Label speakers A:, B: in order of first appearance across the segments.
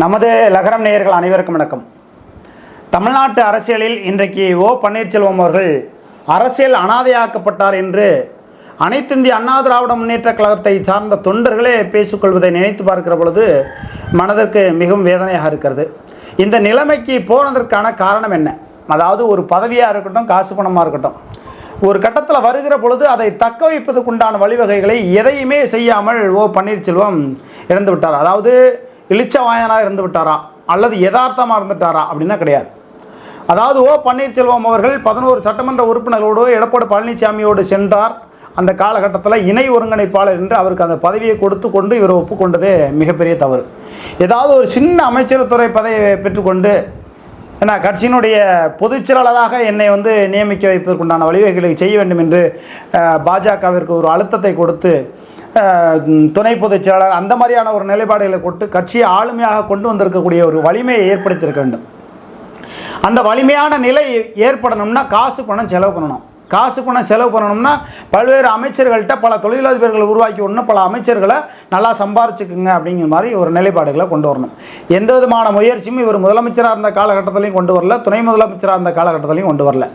A: நமது லகரம் நேயர்கள் அனைவருக்கும் வணக்கம். தமிழ்நாட்டு அரசியலில் இன்றைக்கு ஓ பன்னீர்செல்வம் அவர்கள் அரசியல் அனாதையாக்கப்பட்டார் என்று அனைத்திந்திய அண்ணா திராவிட முன்னேற்ற கழகத்தை சார்ந்த தொண்டர்களே பேசிக்கொள்வதை நினைத்து பார்க்கிற பொழுது மனதிற்கு மிகவும் வேதனையாக இருக்கிறது. இந்த நிலைமைக்கு போனதற்கான காரணம் என்ன? அதாவது ஒரு பதவியாக இருக்கட்டும் காசு பணமாக இருக்கட்டும். ஒரு கட்டத்தில் வருகிற பொழுது அதை தக்க வைப்பதற்குண்டான வழிவகைகளை எதையுமே செய்யாமல் ஓ பன்னீர்செல்வம் இறந்து விட்டார் அதாவது இளிச்சவாயனாக இருந்து விட்டாரா அல்லது யதார்த்தமாக இருந்துட்டாரா? அப்படின்னா கிடையாது. அதாவது ஓ பன்னீர்செல்வம் அவர்கள் பதினோரு சட்டமன்ற உறுப்பினர்களோடு எடப்பாடி பழனிசாமியோடு சென்றார். அந்த காலகட்டத்தில் இணை ஒருங்கிணைப்பாளர் என்று அவருக்கு அந்த பதவியை கொடுத்து கொண்டு இவர் ஒப்புக்கொண்டதே மிகப்பெரிய தவறு. ஏதாவது ஒரு சின்ன அமைச்சரத்துறை பதவியை பெற்றுக்கொண்டு ஏன்னா கட்சியினுடைய பொதுச் செயலாளராக என்னை வந்து நியமிக்க வைப்பதற்குண்டான வழிவகைகளை செய்ய வேண்டும் என்று பாஜகவிற்கு ஒரு அழுத்தத்தை கொடுத்து துணை பொதுச் செயலாளர் அந்த மாதிரியான ஒரு நிலைப்பாடுகளை கொண்டு கட்சியை ஆளுமையாக கொண்டு வந்திருக்கக்கூடிய ஒரு வலிமையை ஏற்படுத்தியிருக்க வேண்டும். அந்த வலிமையான நிலை ஏற்படணும்னா காசு பணம் செலவு பண்ணணும். காசு பணம் செலவு பண்ணணும்னா பல்வேறு அமைச்சர்கள்ட்ட பல தொழிலதிபர்களை உருவாக்கி விடணும் பல அமைச்சர்களை நல்லா சம்பாரிச்சுக்குங்க அப்படிங்கிற மாதிரி ஒரு நிலைப்பாடுகளை கொண்டு வரணும். எந்த விதமான முயற்சியும் இவர் முதலமைச்சராக இருந்த காலகட்டத்திலையும் கொண்டு வரல துணை முதலமைச்சராக இருந்த காலகட்டத்திலையும் கொண்டு வரல.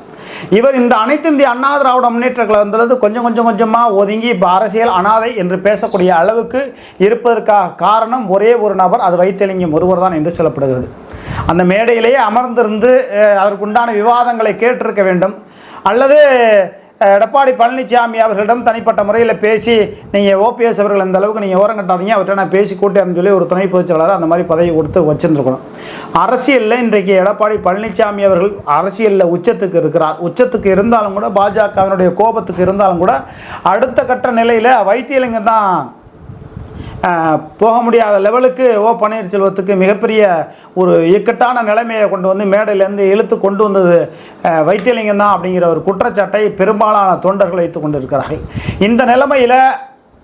A: இவர் இந்த அனைத்து இந்திய அண்ணா திராவிட முன்னேற்ற கழகத்திலிருந்து கொஞ்சம் கொஞ்சம் கொஞ்சமாக ஒதுங்கி இப்போ அரசியல் அனாதை என்று பேசக்கூடிய அளவுக்கு இருப்பதற்காக காரணம் ஒரே ஒரு நபர் அது வைத்தியலிங்கம் ஒருவர் தான் என்று சொல்லப்படுகிறது. அந்த மேடையிலேயே அமர்ந்திருந்து அதற்குண்டான விவாதங்களை கேட்டிருக்க வேண்டும். அல்லது எடப்பாடி பழனிசாமி அவர்களிடம் தனிப்பட்ட முறையில் பேசி நீங்கள் ஓபிஎஸ் அவர்கள் அந்த அளவுக்கு நீங்கள் ஓரம் கட்டாதீங்க அவர்கிட்ட நான் பேசி கூட்டேன்னு சொல்லி ஒரு துணை பொதுச் செயலாளர் அந்த மாதிரி பதவி கொடுத்து வச்சிருந்துருக்கணும். அரசியலில் இன்றைக்கு எடப்பாடி பழனிசாமி அவர்கள் அரசியலில் உச்சத்துக்கு இருக்கிறார். உச்சத்துக்கு இருந்தாலும் கூட பாஜகவினுடைய கோபத்துக்கு இருந்தாலும் கூட அடுத்த கட்ட நிலையில் வைத்தியலிங்கம் தான் போக முடியாத லெவலுக்கு ஓ பன்னீர்செல்வத்துக்கு மிகப்பெரிய ஒரு இக்கட்டான நிலைமையை கொண்டு வந்து மேடையிலேருந்து இழுத்து கொண்டு வந்தது வைத்தியலிங்கம் தான் அப்படிங்கிற ஒரு குற்றச்சாட்டை பெரும்பாலான தொண்டர்கள் வைத்து கொண்டிருக்கிறார்கள். இந்த நிலைமையில்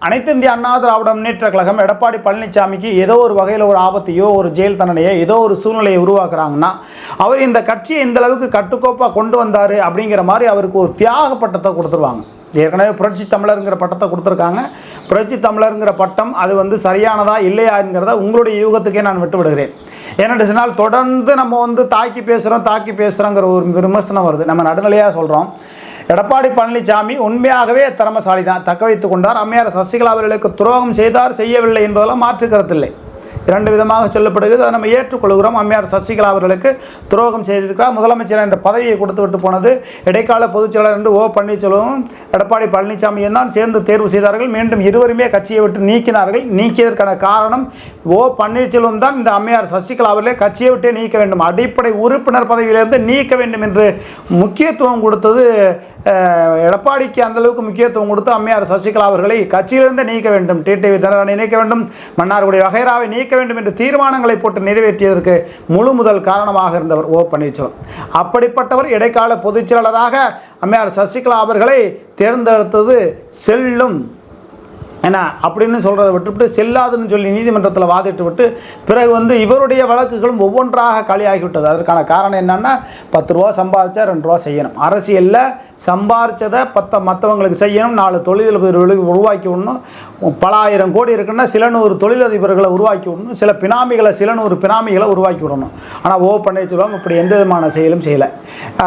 A: அனைத்து இந்திய அண்ணா திராவிட முன்னேற்ற கழகம் எடப்பாடி பழனிசாமிக்கு ஏதோ ஒரு வகையில் ஒரு ஆபத்தையோ ஒரு ஜெயில் தண்டனையோ ஏதோ ஒரு சூழ்நிலையை உருவாக்குறாங்கன்னா அவர் இந்த கட்சியை இந்த அளவுக்கு கட்டுக்கோப்பாக கொண்டு வந்தார் அப்படிங்கிற மாதிரி அவருக்கு ஒரு தியாக பட்டத்தை கொடுத்துருவாங்க. ஏற்கனவே புரட்சி தமிழருங்கிற பட்டத்தை கொடுத்துருக்காங்க. புரட்சி தமிழருங்கிற பட்டம் அது வந்து சரியானதா இல்லையாங்கிறத உங்களுடைய யூகத்துக்கே நான் விட்டு விடுகிறேன் ஏன்னு சொன்னால் தொடர்ந்து நம்ம வந்து தாக்கி பேசுகிறோம் தாக்கி பேசுகிறோங்கிற ஒரு விமர்சனம் வருது. நம்ம நடுநிலையாக சொல்கிறோம் எடப்பாடி பழனிசாமி உண்மையாகவே திறமசாலி தான் தக்க வைத்துக் கொண்டார். அம்மையார் சசிகலா அவர்களுக்கு துரோகம் செய்தார் செய்யவில்லை என்பதெல்லாம் மாற்றுக்கிறதில்லை இரண்டு விதமாக சொல்லப்படுகிறது. அதை நம்ம ஏற்றுக்கொள்கிறோம். அம்மையார் சசிகலா அவர்களுக்கு துரோகம் செய்திருக்கிறார். முதலமைச்சர் என்ற பதவியை கொடுத்து விட்டு போனது இடைக்கால பொதுச் என்று ஓ பன்னீர்செல்வமும் எடப்பாடி பழனிசாமியும் தான் சேர்ந்து தேர்வு செய்தார்கள். மீண்டும் இருவருமே கட்சியை விட்டு நீக்கினார்கள். நீக்கியதற்கான காரணம் ஓ பன்னீர்செல்வம் தான். இந்த அம்மையார் சசிகலா அவர்களை கட்சியை விட்டே நீக்க வேண்டும். அடிப்படை உறுப்பினர் பதவியிலிருந்து நீக்க வேண்டும் என்று முக்கியத்துவம் கொடுத்தது எடப்பாடிக்கு அந்த அளவுக்கு முக்கியத்துவம் கொடுத்து அம்மையார் சசிகலா அவர்களை கட்சியிலிருந்து நீக்க வேண்டும். டிடிவி தினகரனை நீக்க வேண்டும். மன்னார்குடி வகைராவை நீக்க வேண்டும் என்று தீர்மானங்களை போட்டு நிறைவேற்றியதற்கு முழு முதல் காரணமாக இருந்தவர் ஓ பன்னீர்செல்வம். அப்படிப்பட்டவர் இடைக்கால பொதுச் செயலாளராக அம்மையார் சசிகலா அவர்களை தேர்ந்தெடுத்தது செல்லும் ஏன்னா அப்படின்னு சொல்கிறத விட்டுவிட்டு செல்லாதுன்னு சொல்லி நீதிமன்றத்தில் வாதிட்டு விட்டு பிறகு வந்து இவருடைய வழக்குகளும் ஒவ்வொன்றாக காலியாகிவிட்டது. அதற்கான காரணம் என்னன்னா பத்து ரூபா சம்பாதிச்சா ரெண்டு ரூபா செய்யணும். அரசியலில் சம்பாரித்ததை பத்த மற்றவங்களுக்கு செய்யணும். நாலு தொழிலதிபர்களுக்கு உருவாக்கி விடணும் பல ஆயிரம் கோடி இருக்குன்னா சில நூறு தொழிலதிபர்களை உருவாக்கி விடணும் சில பினாமிகளை சில நூறு பினாமிகளை உருவாக்கி விடணும் ஆனால் ஓ பன்னீர்செல்வம் இப்படி எந்த விதமான செயலும் செய்யலை.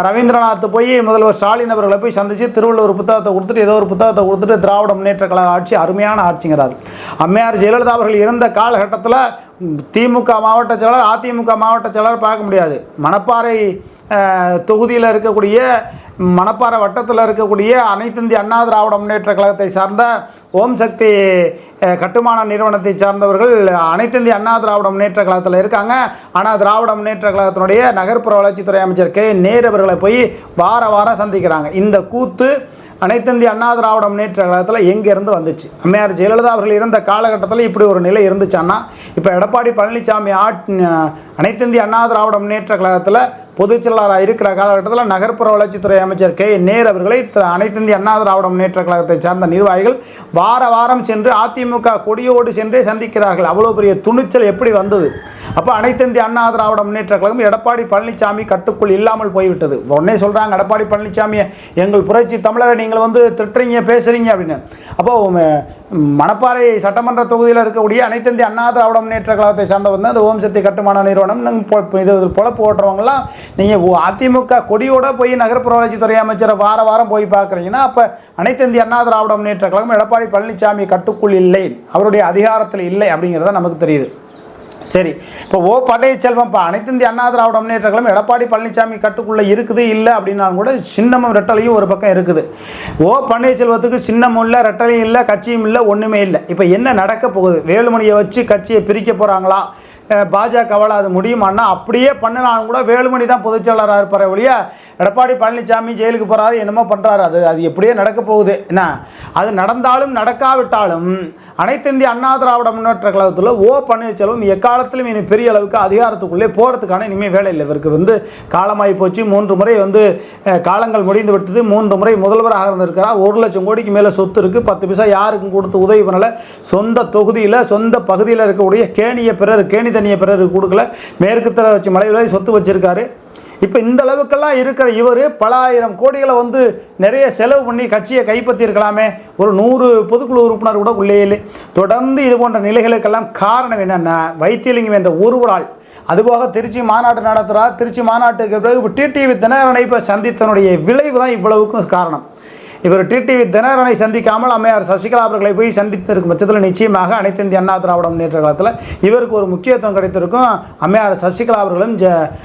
A: ரவீந்திரநாத் போய் முதல்வர் ஸ்டாலின் அவர்களை போய் சந்தித்து திருவள்ளுவர் புத்தகத்தை கொடுத்துட்டு ஏதோ ஒரு புத்தகத்தை கொடுத்துட்டு திராவிட முன்னேற்ற கழக ஆட்சி அருமையான ஆட்சிங்கிறார் அம்மையார் ஜெயலலிதா அவர்கள் இருந்த காலகட்டத்தில் திமுக மாவட்ட செயலாளர் அதிமுக மாவட்ட செயலாளர் பார்க்க முடியாது. மணப்பாறை தொகுதியில் இருக்கக்கூடிய மணப்பாறை வட்டத்தில் இருக்கக்கூடிய அனைத்திந்திய அண்ணா திராவிட முன்னேற்ற கழகத்தை சார்ந்த ஓம் சக்தி கட்டுமான நிறுவனத்தை சார்ந்தவர்கள் அனைத்திந்திய அண்ணா திராவிட முன்னேற்ற கழகத்தில் இருக்காங்க. ஆனால் திராவிட முன்னேற்ற கழகத்தினுடைய நகர்ப்புற வளர்ச்சித்துறை அமைச்சர் கே. நேரு அவர்களை போய் வார வாரம் சந்திக்கிறாங்க. இந்த கூத்து அனைத்திந்திய அண்ணா திராவிட முன்னேற்ற கழகத்தில் எங்கேருந்து வந்துச்சு? அம்மையார் ஜெயலலிதா அவர்கள் இருந்த காலகட்டத்தில் இப்படி ஒரு நிலை இருந்துச்சான்னா இப்போ எடப்பாடி பழனிசாமி ஆட் அனைத்திந்திய அண்ணா திராவிட முன்னேற்ற கழகத்தில் பொதுச் செயலாளராக இருக்கிற காலகட்டத்தில் நகர்ப்புற வளர்ச்சித்துறை அமைச்சர் கே நேர் அவர்களை த- அனைத்து இந்திய அண்ணா திராவிட முன்னேற்ற கழகத்தை சார்ந்த நிர்வாகிகள் வார வாரம் சென்று அதிமுக கொடியோடு சென்றே சந்திக்கிறார்கள். அவ்வளோ பெரிய துணிச்சல் எப்படி வந்தது? அப்போ அனைத்து இந்திய அண்ணா திராவிட முன்னேற்ற கழகம் எடப்பாடி பழனிசாமி கட்டுக்குள் இல்லாமல் போய்விட்டது. உடனே சொல்கிறாங்க எடப்பாடி பழனிசாமியை எங்கள் புரட்சி தமிழரை நீங்கள் வந்து திட்டுறீங்க பேசுகிறீங்க அப்படின்னு. அப்போ மணப்பாறை சட்டமன்ற தொகுதியில் இருக்கக்கூடிய அனைத்திந்திய அண்ணா திராவிட முன்னேற்ற கழகத்தை சார்ந்த வந்து அந்த ஓம் சக்தி கட்டுமான நிறுவனம். இது பொழப்பு ஓட்டுறவங்கலாம் நீங்கள் அதிமுக கொடியோட போய் நகர்ப்புற வளர்ச்சித்துறை அமைச்சரை வார வாரம் போய் பார்க்குறீங்கன்னா அப்போ அனைத்திந்திய அண்ணா திராவிட முன்னேற்ற கழகம் எடப்பாடி பழனிசாமி கட்டுக்குள் இல்லை. அவருடைய அதிகாரத்தில் இல்லை அப்படிங்கிறத நமக்கு தெரியுது. சரி இப்போ ஓ பன்னீர்செல்வம் இப்போ அனைத்து இந்திய அண்ணா திராவிட முன்னேற்ற கழகம் எடப்பாடி பழனிசாமி கட்டுக்குள்ளே இருக்குது இல்லை அப்படின்னாலும் கூட சின்னமும் ரெட்டலையும் ஒரு பக்கம் இருக்குது. ஓ பன்னீர்செல்வத்துக்கு சின்னமும் இல்லை ரெட்டலையும் இல்லை கட்சியும் இல்லை ஒன்றுமே இல்லை. இப்போ என்ன நடக்க போகுது? வேலுமணியை வச்சு கட்சியை பிரிக்க போகிறாங்களா பாஜகவால் அது முடியுமான்னா அப்படியே பண்ணினாலும் கூட வேலுமணி தான் பொதுச்செயலாளராக இருப்பார் ஒழிய எடப்பாடி பழனிசாமி ஜெயிலுக்கு போகிறாரு என்னமோ பண்ணுறாரு அது அது எப்படியே நடக்க போகுது. என்ன? அது நடந்தாலும் நடக்காவிட்டாலும் அனைத்து இந்திய அண்ணா திராவிட முன்னேற்ற கழகத்தில் ஓ பன்னீர்செல்வம் எக்காலத்திலும் இனி பெரிய அளவுக்கு அதிகாரத்துக்குள்ளே போகிறதுக்கான இனிமேல் வேலை இல்லை. இவருக்கு வந்து காலமாகி போச்சு. மூன்று முறை வந்து காலங்கள் முடிந்து விட்டது. மூன்று முறை முதல்வராக இருந்திருக்கிறார். ஒரு லட்சம் கோடிக்கு மேலே சொத்து இருக்குது பத்து பைசா யாருக்கும் கொடுத்து உதவி பண்ணலை. சொந்த தொகுதியில் சொந்த பகுதியில் இருக்கக்கூடிய கேணிய பிறர் கேணி தண்ணிய பிறருக்கு கொடுக்கல. மேற்கு தர வச்சு மலையில் சொத்து வச்சுருக்காரு. இப்போ இந்த அளவுக்கெல்லாம் இருக்கிற இவர் பல ஆயிரம் கோடிகளை வந்து நிறைய செலவு பண்ணி கட்சியை கைப்பற்றியிருக்கலாமே. ஒரு நூறு பொதுக்குழு உறுப்பினர் கூட உள்ளே இல்லை. தொடர்ந்து இது போன்ற நிலைகளுக்கெல்லாம் காரணம் என்னென்னா வைத்தியலிங்கம் என்ற ஒருவரால் அதுபோக திருச்சி மாநாடு நடத்துகிறார் திருச்சி மாநாட்டுக்கு பிறகு டிடிவி தினகரனை இப்போ சந்தித்தனுடைய விளைவு தான் இவ்வளவுக்கும் காரணம். இவர் டிடிவி தினகரனை சந்திக்காமல் அம்மையார் சசிகலா அவர்களை போய் சந்தித்திருக்கும் பட்சத்தில் நிச்சயமாக அனைத்து இந்திய அண்ணா திராவிட முன்னேற்ற காலத்தில் இவருக்கு ஒரு முக்கியத்துவம் கிடைத்திருக்கும் அம்மையார் சசிகலா அவர்களும்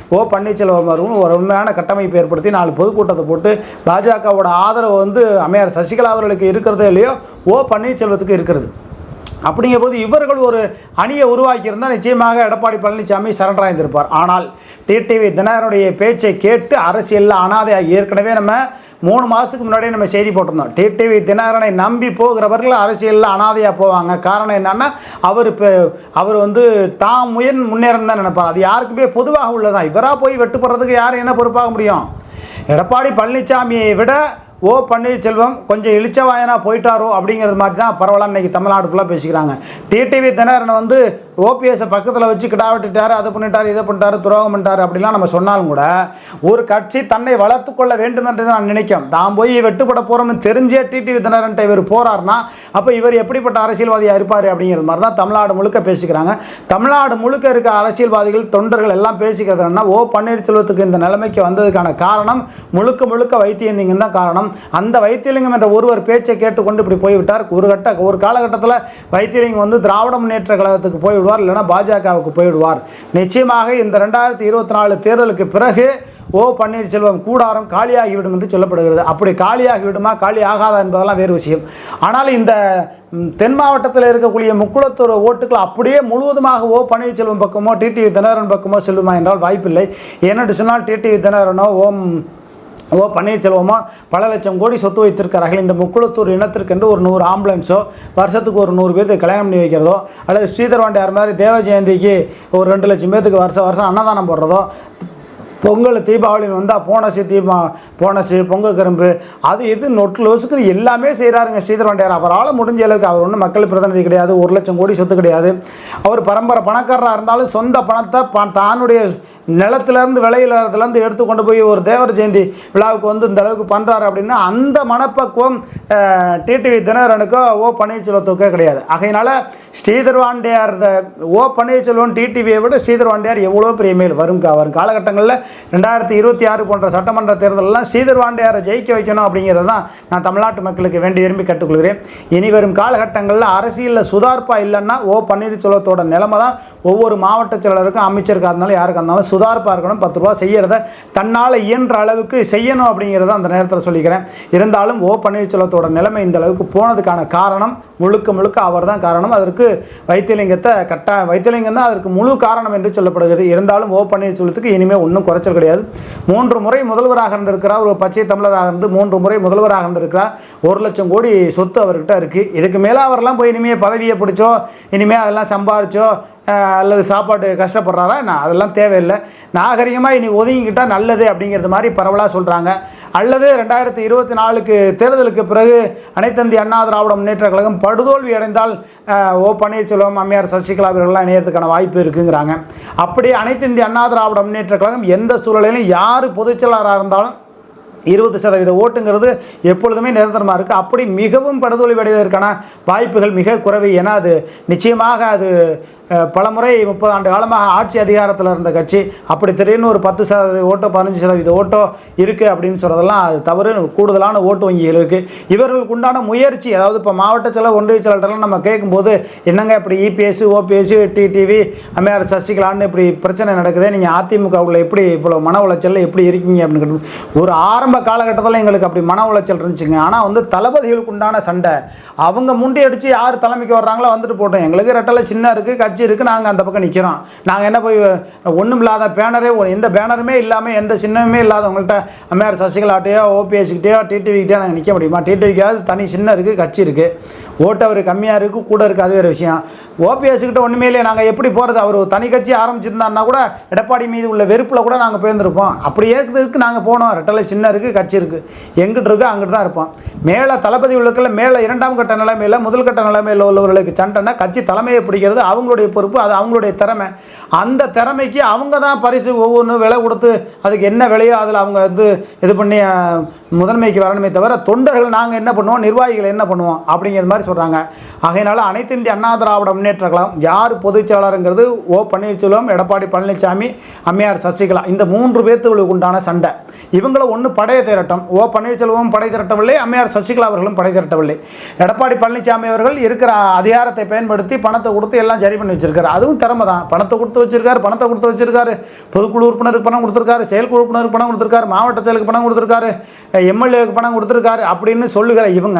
A: ஓ பன்னீர்செல்வம் அவர்களும் ஒரு உண்மையான கட்டமைப்பு ஏற்படுத்தி நாலு பொதுக்கூட்டத்தை போட்டு பாஜகவோட ஆதரவு வந்து அம்மையார் சசிகலா அவர்களுக்கு இருக்கிறதோ இல்லையோ ஓ பன்னீர்செல்வத்துக்கு இருக்கிறது. அப்படிங்கும்போது இவர்கள் ஒரு அணியை உருவாக்கியிருந்தால் நிச்சயமாக எடப்பாடி பழனிசாமி சரண்டராயிருந்திருப்பார் ஆனால் டிடிவி தினகரனுடைய பேச்சை கேட்டு அரசியலில் அனாதையாக ஏற்கனவே நம்ம மூணு மாதத்துக்கு முன்னாடியே நம்ம செய்தி போட்டிருந்தோம். டிடிவி தினகரனை நம்பி போகிறவர்கள் அரசியலில் அனாதையாக போவாங்க. காரணம் என்னென்னா அவர் இப்போ அவர் வந்து தாம் முயன் முன்னேறணும் தான் நினைப்பார். அது யாருக்குமே பொதுவாக உள்ளதான் இவராக போய் வெட்டுப்படுறதுக்கு யார் என்ன பொறுப்பாக முடியும்? எடப்பாடி பழனிசாமியை விட ஓ பன்னீர்செல்வம் கொஞ்சம் இளிச்சவாயனா போயிட்டாரோ அப்படிங்கிறது மாதிரி தான் பரவலாக இன்றைக்கி தமிழ்நாடு ஃபுல்லாக பேசிக்கிறாங்க. டிடிவி தினகரனை வந்து ஓபிஎஸை பக்கத்தில் வச்சு கிடா அது அதை இதை பண்ணிட்டார் துரோகம் பண்ணிட்டார் அப்படிலாம் நம்ம சொன்னாலும் கூட ஒரு கட்சி தன்னை வளர்த்து கொள்ள வேண்டும் என்று நான் நினைக்கும். தான் போய் வெட்டுப்பட போகிறோம்னு தெரிஞ்சே டிடிவி தினகரன்ட்ட இவர் போறாருன்னா அப்போ இவர் எப்படிப்பட்ட அரசியல்வாதியாக இருப்பார் அப்படிங்கிறது மாதிரி தான் தமிழ்நாடு முழுக்க பேசிக்கிறாங்க. தமிழ்நாடு முழுக்க இருக்க அரசியல்வாதிகள் தொண்டர்கள் எல்லாம் பேசிக்கிறதுனா ஓ பன்னீர்செல்வத்துக்கு இந்த நிலைமைக்கு வந்ததுக்கான காரணம் முழுக்க முழுக்க வைத்தியலிங்கம் தான் காரணம். அந்த வைத்தியலிங்கம் என்ற ஒருவர் பேச்சை கேட்டுக்கொண்டு இப்படி போய்விட்டார். ஒரு கட்ட ஒரு காலகட்டத்தில் வைத்தியலிங்கம் வந்து திராவிட முன்னேற்ற கழகத்துக்கு போய்விடுவார் இல்லைனா பாஜகவுக்கு போயிடுவார். நிச்சயமாக இந்த ரெண்டாயிரத்தி இருபத்தி நாலு தேர்தலுக்கு பிறகு ஓ பன்னீர்செல்வம் கூடாரம் காலியாகிவிடும் என்று சொல்லப்படுகிறது. அப்படி காலியாகிவிடுமா காலி ஆகாதா என்பதெல்லாம் வேறு விஷயம். ஆனால் இந்த தென் மாவட்டத்தில் இருக்கக்கூடிய முக்குளத்தூர் ஓட்டுகள் அப்படியே முழுவதுமாக ஓ பன்னீர்செல்வம் பக்கமோ டிடிவி தினகரன் பக்கமோ செல்லுமா என்றால் வாய்ப்பில்லை. ஏனென்று சொன்னால் டிடிவி தினகரனோ ஓம் ஓ பன்னீர்செல்வமோ பல லட்சம் கோடி சொத்து வைத்திருக்கிறார்கள். இந்த முக்குளத்தூர் இனத்திற்கென்று ஒரு நூறு ஆம்புலன்ஸோ வருஷத்துக்கு ஒரு நூறு பேருக்கு கல்யாணம் பண்ணி வைக்கிறதோ அல்லது ஸ்ரீதர் வாண்டியார் மாதிரி தேவ ஜெயந்திக்கு ஒரு ரெண்டு லட்சம் பேத்துக்கு வருஷம் வருஷம் அன்னதானம் போடுறதோ பொங்கல் தீபாவளின்னு வந்தால் போனசு தீபா போனசு பொங்கல் கரும்பு அது இது நொட்டு எல்லாமே செய்கிறாருங்க ஸ்ரீதர் வண்டியார் அவரால் முடிஞ்ச அளவுக்கு அவர் ஒன்றும் மக்கள் பிரதிநிதி கிடையாது ஒரு லட்சம் கோடி சொத்து கிடையாது. அவர் பரம்பரை பணக்காரராக இருந்தாலும் சொந்த பணத்தை ப தானுடைய நிலத்திலேருந்து விளையிலேருந்து எடுத்து கொண்டு போய் ஒரு தேவர் ஜெயந்தி விழாவுக்கு வந்து இந்த அளவுக்கு பண்ணுறாரு அப்படின்னா அந்த மனப்பக்குவம் டிடிவி தினகரனுக்கோ ஓ பன்னீர்செல்வத்துக்கோ கிடையாது. ஆகையினால ஸ்ரீதர் வாண்டியார் ஓ பன்னீர்செல்வம் டிடிவியை விட ஸ்ரீதர் வாண்டியார் எவ்வளோ பெரிய மேல் வரும் வரும் காலகட்டங்களில் ரெண்டாயிரத்தி இருபத்தி ஆறு போன்ற சட்டமன்ற தேர்தலெல்லாம் ஸ்ரீதர் வாண்டியாரை ஜெயிக்க வைக்கணும் அப்படிங்கிறது தான் நான் தமிழ்நாட்டு மக்களுக்கு வேண்டி விரும்பி கற்றுக்கொள்கிறேன் இனி வரும் காலகட்டங்களில் அரசியலில் சுதார்ப்பா இல்லைன்னா ஓ பன்னீர்செல்வத்தோட நிலைமை தான் ஒவ்வொரு மாவட்ட செயலருக்கும் அமைச்சருக்காக இருந்தாலும் யாருக்காக இருந்தாலும் சுதார்ப்பாக இருக்கணும் பத்து ரூபா செய்யறத தன்னால் இயன்ற அளவுக்கு செய்யணும் அப்படிங்கிறத அந்த நேரத்தில் சொல்லிக்கிறேன். இருந்தாலும் ஓ பன்னீர்செல்வத்தோட நிலைமை இந்த அளவுக்கு போனதுக்கான காரணம் முழுக்க முழுக்க அவர் தான் காரணம். அதற்கு வைத்தியலிங்கத்தை கட்ட வைத்தியலிங்கம் தான் அதற்கு முழு காரணம் என்று சொல்லப்படுகிறது. இருந்தாலும் ஓ பன்னீர்செல்வத்துக்கு இனிமேல் ஒன்றும் குறைச்சல் கிடையாது. மூன்று முறை முதல்வராக இருந்திருக்கிறார். ஒரு பச்சை தமிழராக இருந்து மூன்று முறை முதல்வராக இருந்திருக்கிறார். ஒரு லட்சம் கோடி சொத்து அவர்கிட்ட இருக்குது இதுக்கு மேலே அவரெல்லாம் போய் இனிமேல் பதவியை பிடிச்சோ இனிமேல் அதெல்லாம் சம்பாரிச்சோ அல்லது சாப்பாடு கஷ்டப்படுறாரா நான் அதெல்லாம் தேவையில்லை. நாகரிகமாக இனி ஒதுங்கிக்கிட்டால் நல்லது அப்படிங்கிறது மாதிரி பரவலாக சொல்கிறாங்க அல்லது ரெண்டாயிரத்தி இருபத்தி நாலுக்கு தேர்தலுக்கு பிறகு அனைத்தந்தி அண்ணா திராவிட முன்னேற்ற கழகம் படுதோல்வி அடைந்தால் ஓ பன்னீர்செல்வம் அம்மையார் சசிகலா அவர்கள்லாம் இணையறதுக்கான வாய்ப்பு இருக்குங்கிறாங்க. அப்படி அனைத்திந்திய அண்ணா திராவிட முன்னேற்ற கழகம் எந்த சூழலிலும் யார் பொதுச்செயலாளராக இருந்தாலும் இருபது சதவீத ஓட்டுங்கிறது எப்பொழுதுமே நிரந்தரமாக இருக்குது அப்படி மிகவும் படுதோல்வி அடைவதற்கான வாய்ப்புகள் மிக குறைவு. ஏன்னா அது நிச்சயமாக அது பலமுறை முப்பது ஆண்டு காலமாக ஆட்சி அதிகாரத்தில் இருந்த கட்சி. அப்படி திடீர்னு ஒரு பத்து சதவீத ஓட்டோ பதினஞ்சு சதவீத ஓட்டோ இருக்குது அப்படின்னு சொல்கிறதெல்லாம் அது தவறு. கூடுதலான ஓட்டு வங்கிகள் இருக்குது இவர்களுக்கு உண்டான முயற்சி அதாவது இப்போ மாவட்ட செலவு ஒன்றிய செயலர்லாம் நம்ம கேட்கும்போது என்னங்க இப்படி இபிஎஸ் ஓபிஎஸ் டிடிவி அம்மையார் சசிகலான்னு இப்படி பிரச்சனை நடக்குது நீங்கள் அதிமுகவுல எப்படி இவ்வளோ மன உளைச்சலில் எப்படி இருக்கீங்க அப்படின்னு ஒரு ஆரம்ப காலகட்டத்தில் எங்களுக்கு அப்படி மன உளைச்சல் இருந்துச்சுங்க. ஆனால் வந்து தளபதிகளுக்கு உண்டான சண்டை. அவங்க முண்டி அடித்து யார் தலைமைக்கு வர்றாங்களோ வந்துட்டு போட்டோம். எங்களுக்கு ரெட்டலை சின்ன இருக்குது கட்சி இருக்குது நாங்கள் அந்த பக்கம் நிற்கிறோம் நாங்கள் என்ன போய் ஒன்றும் இல்லாத பேனரே எந்த பேனருமே இல்லாமல் எந்த சின்னமுமே இல்லாதவங்கள்ட்ட அம்மையார் சசிகலாட்டையோ ஓபிஎஸ்கிட்டயோ டிடிவிக்கிட்டயோ நாங்கள் நிற்க முடியுமா? டிடிவிக்காவது தனி சின்ன இருக்குது கட்சி இருக்குது ஓட்டு அவர் கம்மியாக இருக்குது கூட இருக்குது அது வேறு விஷயம். ஓபிஎஸ்கிட்ட ஒன்றுமே இல்லை நாங்கள் எப்படி போகிறது அவர் ஒரு தனி கட்சி ஆரம்பிச்சிருந்தாருன்னா கூட எடப்பாடி மீது உள்ள வெறுப்பில் கூட நாங்கள் போயிருந்திருப்போம் அப்படி இருக்கிறதுக்கு நாங்கள் போனோம். ரெட்டலை சின்ன இருக்குது கட்சி இருக்குது எங்கிட்டு இருக்கோ அங்கிட்டு தான் இருப்போம். மேலே தளபதி உள்ளுக்குள்ள மேலே இரண்டாம் கட்ட நிலைமையில் முதல் கட்ட நிலைமையில் உள்ளவர்களுக்கு சண்டைன்னா கட்சி தலைமையை பிடிக்கிறது அவங்களுடைய பொறுப்பு அது அவங்களுடைய திறமை. அந்த திறமைக்கு அவங்க தான் பரிசு ஒவ்வொன்றும் விலை கொடுத்து அதுக்கு என்ன விலையோ அதில் அவங்க வந்து இது பண்ணி முதன்மைக்கு வரணுமே தவிர தொண்டர்கள் நாங்கள் என்ன பண்ணுவோம்? நிர்வாகிகள் என்ன பண்ணுவோம்? அப்படிங்கிற மாதிரி சொல்கிறாங்க ஆகையினால அனைத்து இந்திய அண்ணா திராவிட முன்னேற்ற கழகம் யார் பொதுச் செயலாளருங்கிறது ஓ பன்னீர்செல்வம் எடப்பாடி பழனிசாமி அம்மையார் சசிகலா. இந்த மூன்று பேர்த்துகளுக்கு உண்டான சண்டை. இவங்கள ஒன்று படைய திரட்டம். ஓ பன்னீர்செல்வமும் படை திரட்டவில்லை அம்மையார் சசிகலா அவர்களும் படை திரட்டவில்லை. எடப்பாடி பழனிசாமி அவர்கள் இருக்கிற அதிகாரத்தை பயன்படுத்தி பணத்தை கொடுத்து எல்லாம் சரி பண்ணி வச்சிருக்காரு. அதுவும் திறமை தான். பணத்தை கொடுத்து வச்சிருக்காரு பணத்தை கொடுத்து வச்சிருக்காரு. பொதுக்குழு உறுப்பினருக்கு பணம் கொடுத்துருக்காரு செயற்குழு உறுப்பினருக்கு பணம் கொடுத்துருக்காரு மாவட்ட செயலுக்கு பணம் கொடுத்துருக்காரு எம்எல்ஏக்கு பணம் கொடுத்துருக்காரு அப்படின்னு சொல்லுகிற இவங்க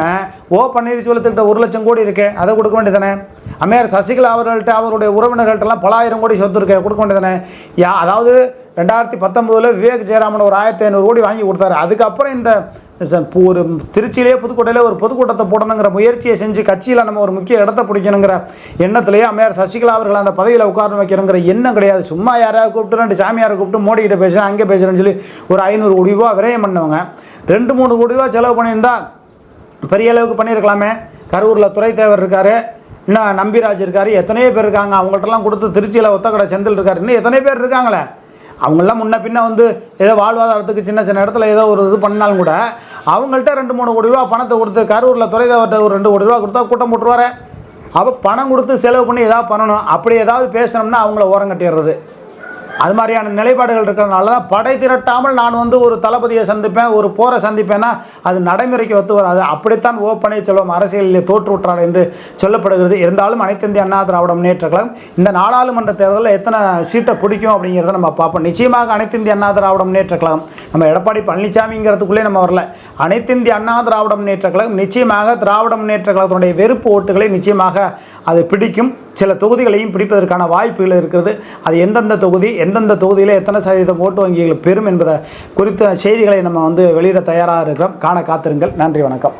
A: ஓ பன்னீர்செல்வத்துக்கிட்ட ஒரு லட்சம் கோடி இருக்கு அதை கொடுக்க வேண்டியதானே? அம்மையார் சசிகலா அவர்கள்ட்ட அவருடைய உறவினர்கள்ட்டெல்லாம் பல ஆயிரம் கோடி சொத்து இருக்க கொடுக்க வேண்டியதானே யா அதாவது ரெண்டாயிரத்தி பத்தொம்போதில் விவேக் ஜெயராமன் ஒரு ஆயிரத்தி ஐநூறு கோடி வாங்கி கொடுத்தாரு. அதுக்கப்புறம் இந்த பு- ஒரு திருச்சியிலே புதுக்கோட்டையிலே ஒரு பொதுக்கூட்டத்தை போடணுங்கிற முயற்சியை செஞ்சு கட்சியில் நம்ம ஒரு முக்கிய இடத்த பிடிக்கணுங்கிற எண்ணத்திலேயே அம்மையார் சசிகலா அவர்கள் அந்த பதவியில் உட்கார வைக்கணுங்கிற எண்ணம் கிடையாது. சும்மா யாராவது கூப்பிட்டு ரெண்டு சாமியாரை கூப்பிட்டு மோடிக்கிட்ட பேசுகிறேன் அங்கே பேசுகிறேன்னு சொல்லி ஒரு ஐநூறு கோடி ரூபா விரயம் பண்ணவங்க. ரெண்டு மூணு கோடி ரூபா செலவு பண்ணியிருந்தால் பெரிய அளவுக்கு பண்ணியிருக்கலாமே. கரூரில் துறை தேவர் இருக்காரு. இன்னும் நம்பிராஜ் இருக்கார்? எத்தனையோ பேர் இருக்காங்க. அவங்கள்ட்டலாம் கொடுத்து திருச்சியில் ஒத்தக்கடை செந்தில் இருக்கார். இன்னும் எத்தனை பேர் இருக்காங்களே? அவங்களாம் முன்ன பின்ன வந்து ஏதோ வாழ்வாதாரத்துக்கு சின்ன சின்ன இடத்துல ஏதோ ஒரு இது பண்ணாலும் கூட அவங்கள்ட்ட ரெண்டு மூணு கோடி ரூபா பணத்தை கொடுத்து கரூரில் துறைதவர்கிட்ட ஒரு ரெண்டு கோடி ரூபா கொடுத்தா கூட்டம் போட்டுருவாரு? அப்போ பணம் கொடுத்து செலவு பண்ணி ஏதாவது பண்ணணும். அப்படி ஏதாவது பேசணும்னா அவங்கள ஓரம் கட்டிடுறது. அது மாதிரியான நிலைப்பாடுகள் இருக்கிறதுனால தான் படை திரட்டாமல் நான் வந்து ஒரு தளபதியை சந்திப்பேன் ஒரு போரை சந்திப்பேன்னா அது நடைமுறைக்கு ஒத்து வராது. அப்படித்தான் ஓ பன்னீர்செல்வம் அரசியலில் தோற்றுவிட்டார் என்று சொல்லப்படுகிறது. இருந்தாலும் அனைத்து இந்திய அண்ணா திராவிட முன்னேற்ற கழகம் இந்த நாடாளுமன்ற தேர்தலில் எத்தனை சீட்டை பிடிக்கும் அப்படிங்கிறத நம்ம பார்ப்போம். நிச்சயமாக அனைத்து இந்திய அண்ணா திராவிட முன்னேற்ற கழகம் நம்ம எடப்பாடி பழனிசாமிங்கிறதுக்குள்ளே நம்ம வரல. அனைத்து இந்திய அண்ணா திராவிட முன்னேற்ற கழகம் நிச்சயமாக திராவிட முன்னேற்ற கழகத்தினுடைய வெறுப்பு ஓட்டுகளை நிச்சயமாக அது பிடிக்கும். சில தொகுதிகளையும் பிடிப்பதற்கான வாய்ப்புகள் இருக்கிறது. அது எந்தெந்த தொகுதி எந்தெந்த தொகுதியில் எத்தனை சதவீதம் ஓட்டு வங்கிகள் பெறும் என்பதை குறித்த செய்திகளை நம்ம வந்து வெளியிட தயாராக இருக்கிறோம். காண காத்திருங்கள். நன்றி வணக்கம்.